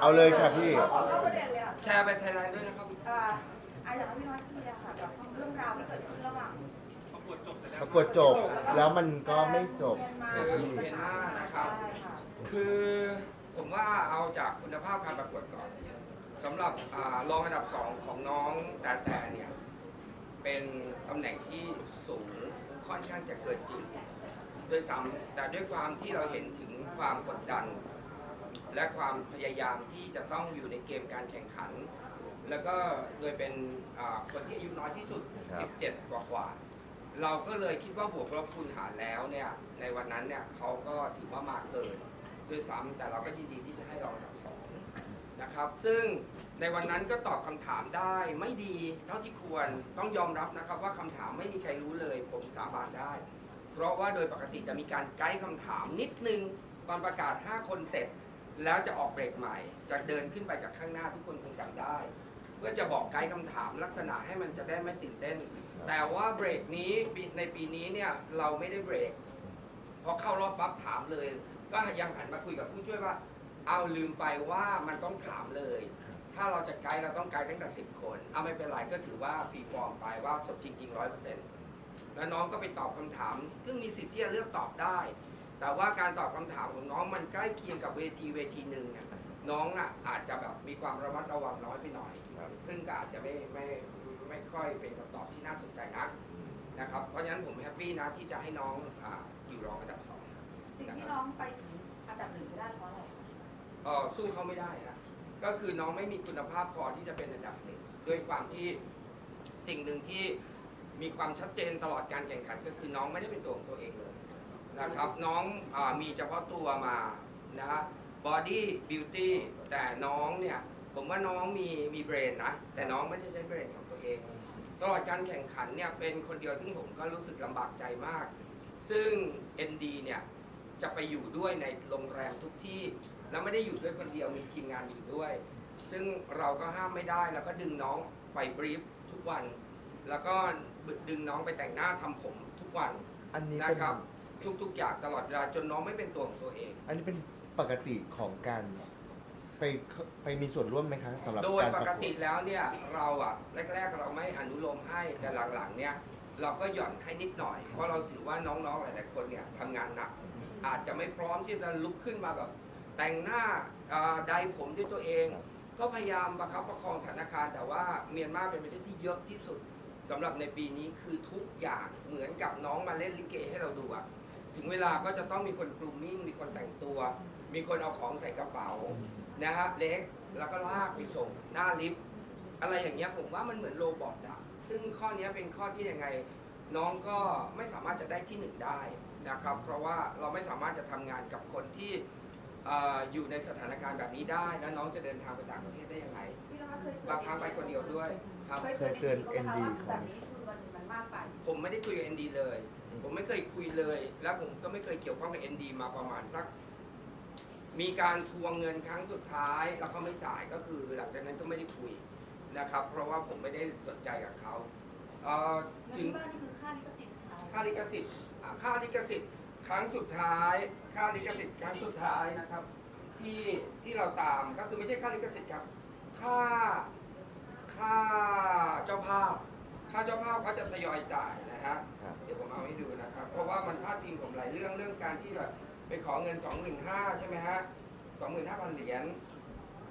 เอาเลยค่ะพี่ ขอเข้าประเด็นเลยค่ะแชร์ไปไทยแลนด์ด้วยนะครับอ่าอาอยากให้พี่น้อยเคลียร์ค่ะแบบเรื่องราวที่เกิดขึ้นระหว่างปรากฏจบแล้วมันก็ไม่จบเมียนมาค่ะพี่เมียนมานะครับ ใช่ค่ะคือผมว่าเอาจากคุณภาพการประกวดก่อนสำหรับอารองอันดับสองของน้องแต่แต่เนี่ย เป็นตำแหน่งที่สูงค่อนข้างจะเกินจริงด้วยซ้ำแต่ด้วยความที่เราเห็นถึงความกดดัน และความพยายามที่จะต้องอยู่ในเกมการแข่งขัน แล้วก็โดยเป็นอ่าคนที่อายุน้อยที่สุดครับ17 กว่ากว่าๆเราก็เลยคิดว่าบวกลบคูณหารแล้วเนี่ย ในวันนั้นเนี่ยเขาก็ถือว่ามากเกินด้วยซ้ำแต่เราก็ยินดีที่จะให้รองอันดับสองนะครับ ซึ่งในวันนั้นก็ตอบคำถามได้ไม่ดีเท่าที่ควรต้องยอมรับนะครับว่าคำถามไม่มีใครรู้เลย ผมสาบานได้ เพราะว่าโดยปกติจะมีการไกด์คำถามนิดนึงตอนประกาศ 5 คนเสร็จ แล้วจะออกเบรกใหม่ จะเดินขึ้นไปจากข้างหน้าทุกคนคงจำได้ เพื่อจะบอกไกด์คำถามลักษณะให้มันจะได้ไม่ตื่นเต้น แต่ว่าเบรกนี้ในปีนี้เนี่ยเราไม่ได้เบรก พอเข้ารอบปั๊บถามเลย ก็ยังหันมาคุยกับผู้ช่วยว่า เอาลืมไปว่ามันต้องถามเลย ถ้าเราจะไกด์เราต้องไกด์ตั้งแต่สิบคน เอาไม่เป็นไรก็ถือว่าฟรีฟอร์มไปว่าสดจริงๆร้อยเปอร์เซ็นต์แล้วน้องก็ไปตอบคำถาม ซึ่งมีสิทธิ์ที่จะเลือกตอบได้ แต่ว่าการตอบคำถามของน้องมันใกล้เคียงกับเวทีเวทีหนึ่งเนี่ยน้องอะอาจจะแบบมีความระมัดระวังน้อยไปหน่อย ซึ่งก็อาจจะไม่ไม่ไม่ค่อยเป็นคำตอบที่น่าสนใจนักนะครับ เพราะฉะนั้นผมแฮปปี้นะที่จะให้น้องอาอยู่รองอันดับสองสิ่งที่น้องไปถึงอันดับหนึ่งไม่ได้เพราะอะไรเอ่อสู้เขาไม่ได้นะก็คือน้องไม่มีคุณภาพพอที่จะเป็นอันดับหนึ่งด้วยความที่สิ่งหนึ่งที่มีความชัดเจนตลอดการแข่งขันก็คือน้องไม่ได้เป็นตัวของตัวเองเลย นะครับน้องอามีเฉพาะตัวมานะฮะ body beauty แต่น้องเนี่ย ผมว่าน้องมีมีเบรนนะ แต่น้องไม่ได้ใช้เบรนของตัวเอง ตลอดการแข่งขันเนี่ยเป็นคนเดียวซึ่งผมก็รู้สึกลำบากใจมาก ซึ่ง ND เนี่ยจะไปอยู่ด้วยในโรงแรมทุกที่ แล้วไม่ได้อยู่ด้วยคนเดียวมีทีมงานอยู่ด้วย ซึ่งเราก็ห้ามไม่ได้แล้วก็ดึงน้องไปบรีฟทุกวัน แล้วก็ดึงน้องไปแต่งหน้าทำผมทุกวันอันนี้นะเป็นครับ ทุก ๆ อย่างตลอดเวลาจนน้องไม่เป็นตัวของตัวเอง อันนี้เป็นปกติของการไปไปมีส่วนร่วมไหมคะสำหรับโดยการปประกกวดติแล้วเนี่ยเราอะแรก ๆ เราไม่อนุโลมให้แต่หลังๆเนี่ยเราก็หย่อนให้นิดหน่อย เพราะเราถือว่าน้องๆหลายๆคนเนี่ยทำงานหนัก อาจจะไม่พร้อมที่จะลุกขึ้นมาแบบแต่งหน้าเอ่อใดผมด้วยตัวเอง ก็พยายามประคับประคองสถานการณ์แต่ว่าเมียนมาเป็นประเทศที่เยอะที่สุดสำหรับในปีนี้คือทุกอย่างเหมือนกับน้องมาเล่นลิเกให้เราดูอะ ถึงเวลาก็จะต้องมีคนกรูมมิ่งมีคนแต่งตัว มีคนเอาของใส่กระเป๋านะฮะเล็กแล้วก็ลากไปส่งหน้าลิฟต์อะไรอย่างเงี้ยผมว่ามันเหมือนโรบอทอะซึ่งข้อเนี้ยเป็นข้อที่ยังไง น้องก็ไม่สามารถจะได้ที่หนึ่งได้นะครับ เพราะว่าเราไม่สามารถจะทำงานกับคนที่เอ่ออยู่ในสถานการณ์แบบนี้ได้แล้วน้องจะเดินทางไปต่างประเทศได้ยังไงพี่น้อยเคยบางครั้งไปคนเดียวด้วยครับเคยเตือนเอ็นดีว่าแบบนี้คือมัน มันมากไป ผมไม่ได้คุยกับ ND เลย ผมไม่เคยคุยเลย และผมก็ไม่เคยเกี่ยวข้องกับ ND มาประมาณสัก มีการทวงเงินครั้งสุดท้าย แล้วเขาไม่จ่ายก็คือหลังจากนั้นก็ไม่ได้คุยนะครับ เพราะว่าผมไม่ได้สนใจกับเขาเอ่อเงินถึงที่บ้านนี่คือค่าลิขสิทธิ์อะไรค่าลิขสิทธิ์อ่าค่าลิขสิทธิ์ครั้งสุดท้าย ค่าลิขสิทธิ์ครั้งสุดท้ายนะครับ ที่ที่เราตามก็คือไม่ใช่ค่าลิขสิทธิ์ครับ ค่าค่าเจ้าภาพ ค่าเจ้าภาพเขาจะทยอยจ่ายนะฮะครับเดี๋ยวผมเอาให้ดูนะครับ เพราะว่ามันพาดพิงผมหลายเรื่องเรื่องการที่แบบไปขอเงิน 25,000ใช่ไหมฮะ25,000 เหรียญ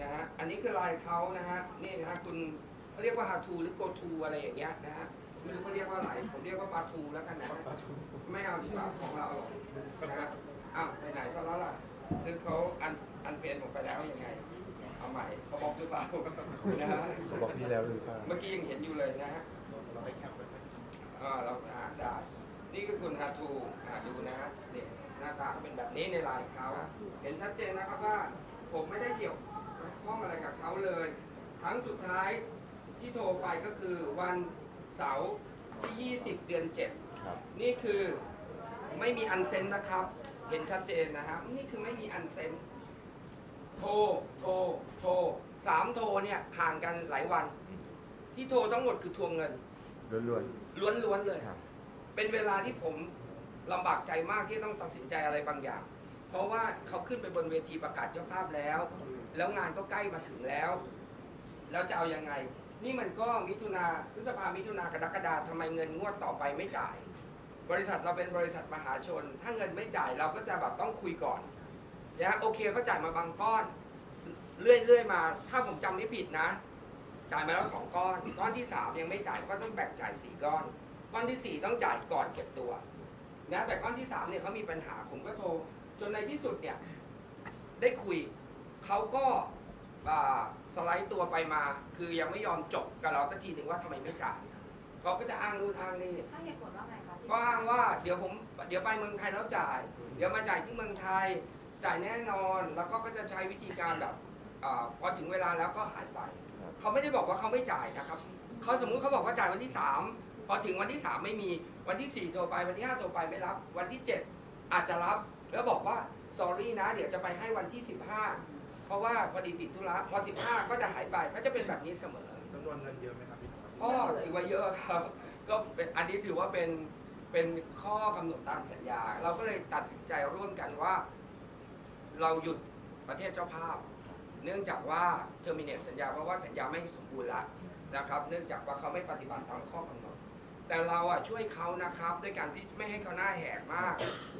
นะฮะอันนี้คือลายเขานะฮะนี่นะฮะคุณเขาเรียกว่าฮาทูหรือโกทูอะไรอย่างเงี้ยนะฮะไม่รู้เขาเรียกว่าอะไรผมเรียกว่าปลาทูแล้วกันนะไม่เอาดีกว่าของเรานะฮะอ้าวไปไหนซะแล้วล่ะหรือเขาอันอันเฟนผมไปแล้วยังไงเอาใหม่เขาบอกหรือเปล่านะฮะเขาบอกพี่แล้วหรือเปล่าเมื่อกี้ยังเห็นอยู่เลยนะฮะ อ่าเราอ่านได้ นี่คือคุณฮาทูอ่าดูนะฮะเนี่ยหน้าตาเขาเป็นแบบนี้ในลายเขาเห็นชัดเจนนะครับว่าผมไม่ได้เกี่ยวข้องอะไรกับเขาเลย ครั้งสุดท้ายที่โทรไปก็คือวันเสาร์ที่ 20 เดือนครับ7นี่คือไม่มีอันเซนนะครับ เห็นชัดเจนนะครับ นี่คือไม่มีอันเซนโทร โทร โทรสามโทรเนี่ยห่างกันหลายวัน ที่โทรทั้งหมดคือทวงเงิน ล้วนล้วนๆเลยๆครับ เป็นเวลาที่ผมลำบากใจมากที่ต้องตัดสินใจอะไรบางอย่างผเพราะว่าเขาขึ้นไปบนเวทีประกาศเจ้าภาพแล้ว แล้วงานก็ใกล้มาถึงแล้ว แล้วจะเอายังไง นี่มันก็มิถุนาพฤษภามิถุนากรกฎาทำไมเงินงวดต่อไปไม่จ่าย บริษัทเราเป็นบริษัทมหาชน ถ้าเงินไม่จ่ายเราก็จะแบบต้องคุยก่อนนะโอเคเขาจ่ายมาบางก้อน เรื่อยๆมา ถ้าผมจำไม่ผิดนะ จ่ายมาแล้วสองก้อน ก้อนที่สามยังไม่จ่ายก็ต้องแบ่งจ่ายสี่ก้อน ก้อนที่สี่ต้องจ่ายก่อนเก็บตัวนะแต่ก้อนที่สามเนี่ยเขามีปัญหาผมก็โทร จนในที่สุดเนี่ยได้คุยเขาก็อ่าสไลด์ตัวไปมา คือยังไม่ยอมจบกับเราสักทีหนึ่งว่าทำไมไม่จ่ายเขาก็จะอ้างนู่นอ้างนี่ถ้าเหตุผลว่าไงคะพี่ก็อ้างว่าเดี๋ยวผมเดี๋ยวไปเมืองไทยแล้วจ่าย เดี๋ยวมาจ่ายที่เมืองไทยจ่ายแน่นอนแล้วก็ก็จะใช้วิธีการแบบอาพอถึงเวลาแล้วก็หายไป เขาไม่ได้บอกว่าเขาไม่จ่ายนะครับเขาสมมุติเขาบอกว่าจ่ายวันที่3พอถึงวันที่3ไม่มีวันที่4โทรไปวันที่5โทรไปไม่รับ วันที่7อาจจะรับ แล้วบอกว่า sorry นะ เดี๋ยวจะไปให้วันที่15เพราะว่าพอดีติดธุระพอ15ก็จะหายไปเขาจะเป็นแบบนี้เสมอจำนวนเงินเยอะไหมครับพี่ก็ถือว่าเยอะครับ ก็เป็นอันนี้ถือว่าเป็นเป็นข้อกำหนดตามสัญญา เราก็เลยตัดสินใจร่วมกันว่า เราหยุดประเทศเจ้าภาพ เนื่องจากว่าเทอร์มินเนตสัญญาเพราะว่าสัญญาไม่สมบูรณ์ละนะครับ เนื่องจากว่าเขาไม่ปฏิบัติตามข้อกำหนด แต่เราอะช่วยเขานะครับด้วยการที่ไม่ให้เขาหน้าแหกมาก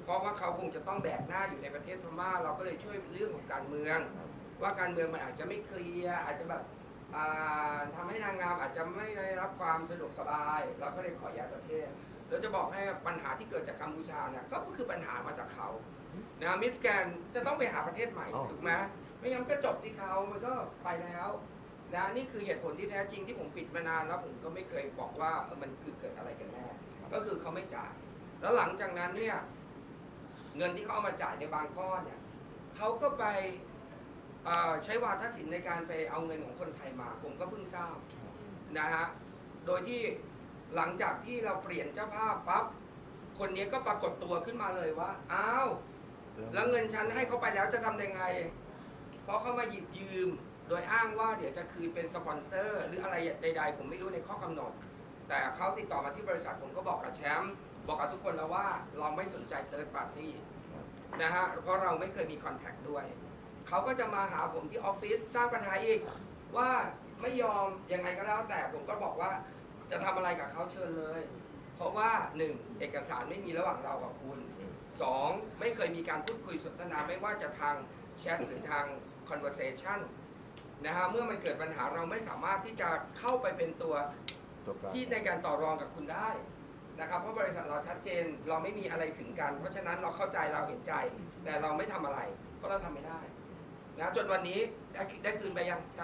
เพราะว่าเขาคงจะต้องแบกหน้าอยู่ในประเทศพม่า เราก็เลยช่วยเรื่องของการเมือง ว่าการเมืองมันอาจจะไม่เคลียร์อาจจะแบบอ่าทำให้นางงามอาจจะไม่ได้รับความสะดวกสบาย เราก็เลยขอย้ายประเทศ เราจะบอกให้ปัญหาที่เกิดจากกัมพูชาเนี่ยก็คือปัญหามาจากเขานะมิสแกนจะต้องไปหาประเทศใหม่อ๋อถูกไหมไม่งั้นก็จบที่เขามันก็ไปแล้วนะนี่คือเหตุผลที่แท้จริงที่ผมปิดมานานแล้วผมก็ไม่เคยบอกว่าเออมันคือเกิดอะไรกันแน่ก็คือเขาไม่จ่าย แล้วหลังจากนั้นเนี่ยเงินที่เขาเอามาจ่ายในบางก้อนเนี่ยเขาก็ไปเอ่อใช้วาทศิลป์ในการไปเอาเงินของคนไทยมา ผมก็เพิ่งทราบนะฮะโดยที่ หลังจากที่เราเปลี่ยนเจ้าภาพปั๊บคนนี้ก็ปรากฏตัวขึ้นมาเลยว่าอ้าวแล้วเงินฉันให้เขาไปแล้วจะทำยังไง เพราะเขามาหยิบยืม โดยอ้างว่าเดี๋ยวจะคืนเป็นสปอนเซอร์ หรืออะไรใด ๆ ผมไม่รู้ในข้อกำหนด แต่เขาติดต่อมาที่บริษัทผมก็บอกกับแชมป์บอกกับทุกคนแล้วว่าเราไม่สนใจเติร์ดปาร์ตี้นะฮะเพราะเราไม่เคยมีคอนแทคด้วย เขาก็จะมาหาผมที่ออฟฟิศสร้างปัญหาอีกว่าไม่ยอมยังไงก็แล้วแต่ผมก็บอกว่า จะทำอะไรกับเขาเชิญเลย เพราะว่าหนึ่งเอกสารไม่มีระหว่างเรากับคุณสองไม่เคยมีการพูดคุยสนทนาไม่ว่าจะทางแชทหรือทาง conversation นะฮะเมื่อมันเกิดปัญหาเราไม่สามารถที่จะเข้าไปเป็นตัวจบแล้วที่ในการต่อรองกับคุณได้นะครับเพราะบริษัทเราชัดเจนเราไม่มีอะไรสึงกัน เพราะฉะนั้นเราเข้าใจเราเห็นใจ แต่เราไม่ทำอะไร เพราะเราทำไม่ได้นะจนวันนี้ได้ได้คืนไปยังจ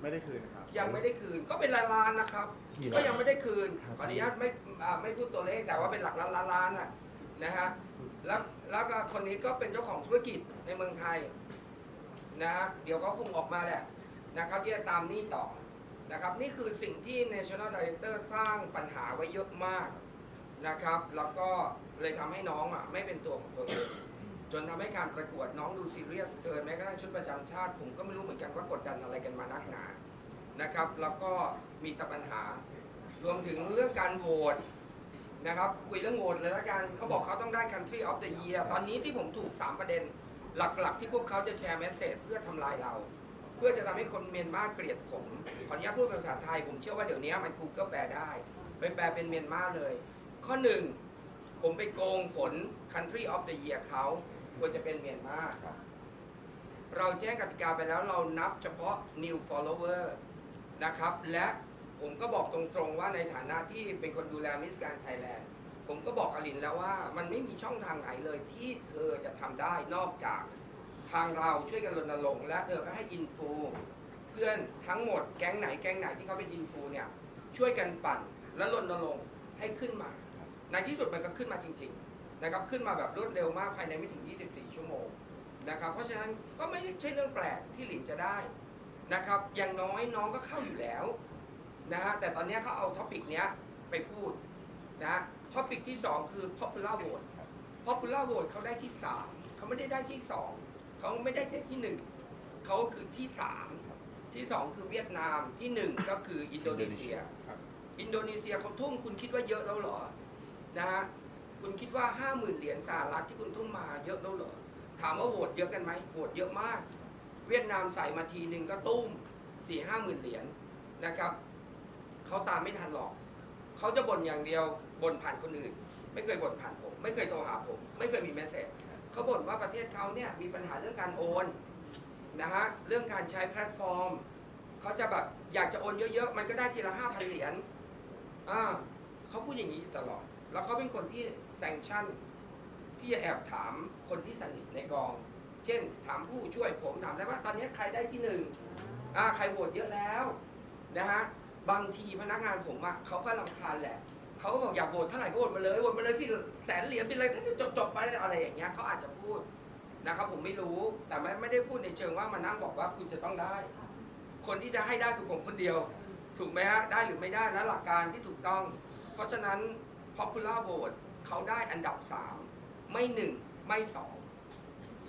ไม่ได้คืนนะครับำยังไม่ได้คืนก็เป็นล้านล้านๆนะครับ กี่ก็ล้านยังไม่ได้คืนครับขออนุญาตไม่อ่าไม่พูดตัวเลขแต่ว่าเป็นหลักล้านล้านล้านๆน่ะนะฮะแล้วแล้วก็คนนี้ก็เป็นเจ้าของธุรกิจในเมืองไทยนะฮะเดี๋ยวก็คงออกมาแหละนะครับที่จะตามหนี้ต่อนะครับนี่คือสิ่งที่ National Director สร้างปัญหาไว้เยอะมากนะครับแล้วก็เลยทำให้น้องอะไม่เป็นตัวของตัวเองจนทำให้การประกวดน้องดูซีเรียสเกินแม้กระทั่งชุดประจำชาติ ผมก็ไม่รู้เหมือนกันว่ากดดันอะไรกันมานักหนา นะครับ แล้วก็มีแต่ปัญหา รวมถึงเรื่องการโหวตนะครับคุยเรื่องโหวตเลยละกันเขาบอกเขาต้องได้ Country of the Year ตอนนี้ที่ผมถูก 3 ประเด็น หลักๆ ที่พวกเขาจะแชร์เมสเซจเพื่อทำลายเรา เพื่อจะทำให้คนเมียนมาเกลียดผมขออนุญาตพูดเป็นภาษาไทย ผมเชื่อว่าเดี๋ยวนี้มัน Google แปลได้ไปแปลเป็นเมียนมาเลย ข้อหนึ่งผมไปโกงผล Country of the Year เขาควรจะเป็นเมียนมาเราแจ้งกติกาไปแล้วเรานับเฉพาะ new follower นะครับ และผมก็บอกตรงๆว่าในฐานะที่เป็นคนดูแลมิสการไทยแลนด์ผมก็บอกอลินแล้วว่ามันไม่มีช่องทางไหนเลยที่เธอจะทำได้นอกจากทางเราช่วยกันรณรงค์และเธอก็ให้อินฟูเพื่อนทั้งหมดแก๊งไหนแก๊งไหนที่เขาเป็นอินฟูเนี่ยช่วยกันปั่นและรณรงค์ให้ขึ้นมา ในที่สุดมันก็ขึ้นมาจริง ๆ นะครับขึ้นมาแบบรวดเร็วมากภายในไม่ถึง 24 ชั่วโมงนะครับเพราะฉะนั้นก็ไม่ใช่เรื่องแปลกที่หลินจะได้ นะครับอย่างน้อยน้องก็เข้าอยู่แล้วนะฮะแต่ตอนเนี้ยเขาเอาท็อปิกเนี้ยไปพูดนะท็อปิกที่ 2 คือ popular vote popular vote เขาได้ที่ 3เขาไม่ได้ได้ที่ 2เขาไม่ได้ที่ 1เขาคือที่ 3 ที่ 2 คือเวียดนามที่ 1 ก็คืออินโดนีเซียอินโดนีเซียเขาทุ่มคุณคิดว่าเยอะแล้วเหรอนะฮะคุณคิดว่า 5 0,000 เหรียญสหรัฐที่คุณทุ่มมาเยอะแล้วเหรอถามว่าโหวตเยอะกันไหมโหวตเยอะมาก เวียดนามใส่มาทีหนึ่งก็ตุ้มสี่ห้าหมื่นเหรียญนะครับเขาตามไม่ทันหรอกเขาจะบ่นอย่างเดียวบ่นผ่านคนอื่น ไม่เคยบ่นผ่านผม ไม่เคยโทรหาผม ไม่เคยมีเมสเซจเขาบ่นว่าประเทศเขาเนี่ยมีปัญหาเรื่องการโอนนะฮะเรื่องการใช้แพลตฟอร์มเขาจะแบบอยากจะโอนเยอะๆ มันก็ได้ทีละห้าพันเหรียญอ่าเขาพูดอย่างนี้ตลอด แล้วเขาเป็นคนที่แซงชั่นที่จะแอบถามคนที่สนิทในกอง เช่น ถามผู้ช่วยผมถามได้ว่าตอนนี้ใครได้ที่หนึ่งใครโหวตเยอะแล้วนะฮะบางทีพนักงานผมอะเขาก็รำคาญแหละเขาก็บอกอยากโหวตเท่าไหร่ก็โหวตมาเลยโหวตมาเลยสิแสนเหรียญเป็นอะไรจบจบไปอะไรอย่างเงี้ยเขาอาจจะพูดนะครับผมไม่รู้แต่ไม่ไม่ได้พูดในเชิงว่ามานั่งบอกว่าคุณจะต้องได้ คนที่จะให้ได้คือผมคนเดียว ถูกไหมฮะได้หรือไม่ได้และหลักการที่ถูกต้อง เพราะฉะนั้น popular vote เขาได้อันดับ 3 ไม่ 1 ไม่ 2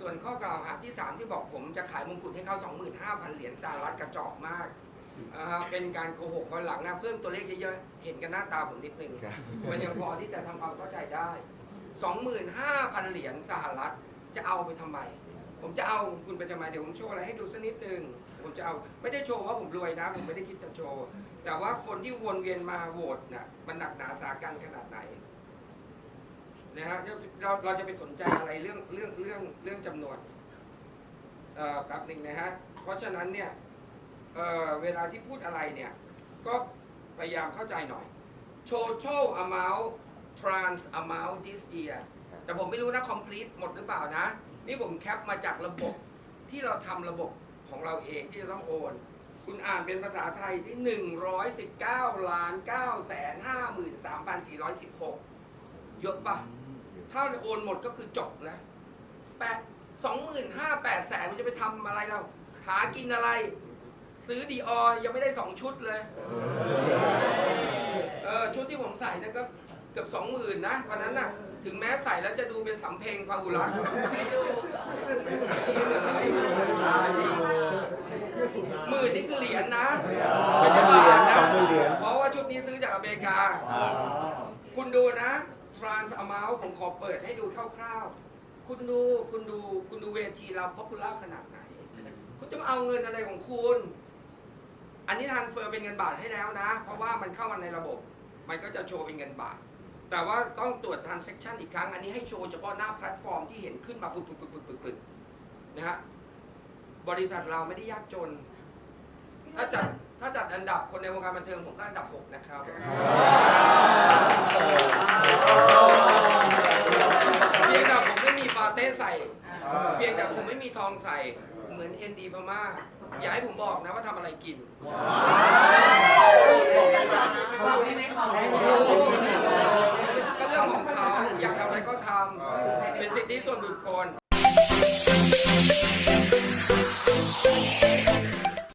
ส่วนข้อกล่าวหาที่ 3 ที่บอกผมจะขายมงกุฎให้เขา25,000 เหรียญสหรัฐกระจอกมากอ่าเป็นการโกหกวันหลังนะเพิ่มตัวเลขเยอะๆ เห็นกันหน้าตาผมนิดนึงครับมันยังพอที่จะทำความเข้าใจได้ 25,000 เหรียญสหรัฐจะเอาไปทำไม ผมจะเอาคุณไปทำไมเดี๋ยวผมโชว์อะไรให้ดูสักนิดนึง ผมจะเอาไม่ได้โชว์ว่าผมรวยนะ ผมไม่ได้คิดจะโชว์ แต่ว่าคนที่วนเวียนมาโหวตน่ะมันหนักหนาสากันขนาดไหน นะฮะเราเราจะไปสนใจอะไรเรื่องเรื่องเรื่องเรื่องจำนวนเอ่อแป๊บหนึ่งนะฮะเพราะฉะนั้นเนี่ยเอ่อเวลาที่พูดอะไรเนี่ยก็พยายามเข้าใจหน่อย total amount trans amount this year แต่ผมไม่รู้นะ complete หมดหรือเปล่านะ นี่ผมแคปมาจากระบบที่เราทำระบบของเราเองที่จะต้องโอน คุณอ่านเป็นภาษาไทยสิ119ล้าน9แสน53,416 เยอะปะ ถ้าโอนหมดก็คือจบนะแปดสองหมื่นห้าแปดแสนมันจะไปทำอะไรเรา หากินอะไร ซื้อดีออยังไม่ได้สองชุดเลยเออชุดที่ผมใส่เนะก็เกือบสองหมื่นนะวันนั้นน่ะ ถึงแม้ใส่แล้วจะดูเป็นสำเพ็งพาหุรัตน์ไม่ดูหมื่นนี่คือเหรียญนะไม่ใช่บาทนะสองหมื่นเหรียญเพราะว่าชุดนี้ซื้อจากอเมริกา คุณดูนะ trans amount ผมขอเปิดให้ดูคร่าวๆ คุณดูคุณดูคุณดูเวทีเรา popular ขนาดไหน คุณจะมาเอาเงินอะไรของคุณ อันนี้ทานเฟอร์เป็นเงินบาทให้แล้วนะ เพราะว่ามันเข้ามาในระบบ มันก็จะโชว์เป็นเงินบาท แต่ว่าต้องตรวจ transaction อีกครั้ง อันนี้ให้โชว์เฉพาะหน้าแพลตฟอร์มที่เห็นขึ้นมาปึ๊กปึ๊กปึ๊กปึ๊กปึ๊กปึ๊กนะฮะ บริษัทเราไม่ได้ยากจน ถ้าจัดถ้าจัดอันดับคนในวงการบันเทิงผมก็อันดับ 6 นะครับ เพียงแต่ผมไม่มีปาเต้ใส่ เพียงแต่ผมไม่มีทองใส่ เอ็นดีพม่าอย่าให้ผมบอกนะว่าทำอะไรกินก็เรื่องของเขาอยากทำอะไรก็ทำเป็นสิทธิส่วนบุคคล